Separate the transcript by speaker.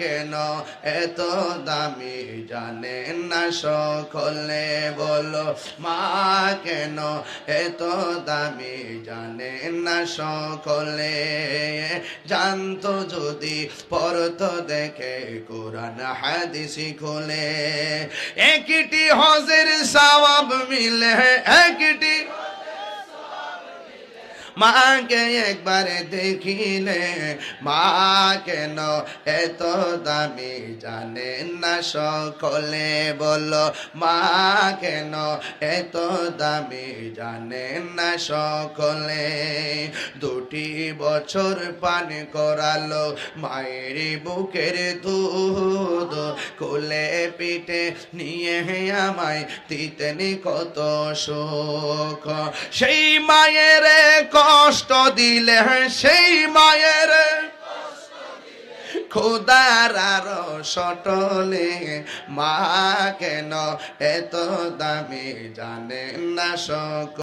Speaker 1: কেন এত দামি জানেন না সকলে বলো, মা কেন এত দামি জানেন না সকলে জানতো যদি পরত দেখে কোরআন হাদিসি খুলে, একটি হজের সওয়াব মিলে, একটি মাকে একবার দেখিলে, মা কেন এত দামি জানে না সকলে বল, মা কেন এত দামি জানেন না সকলে? দুটি বছর পান করালো, মায়ের বুকের দুধ কোলে পিঠে নিয়ে আমায় দিতেনি কত সুখ। সেই মায়ের কষ্ট দিলে, সেই মায়ের খোদার আর সটলে, মা কেন এত দামি জানেন না সক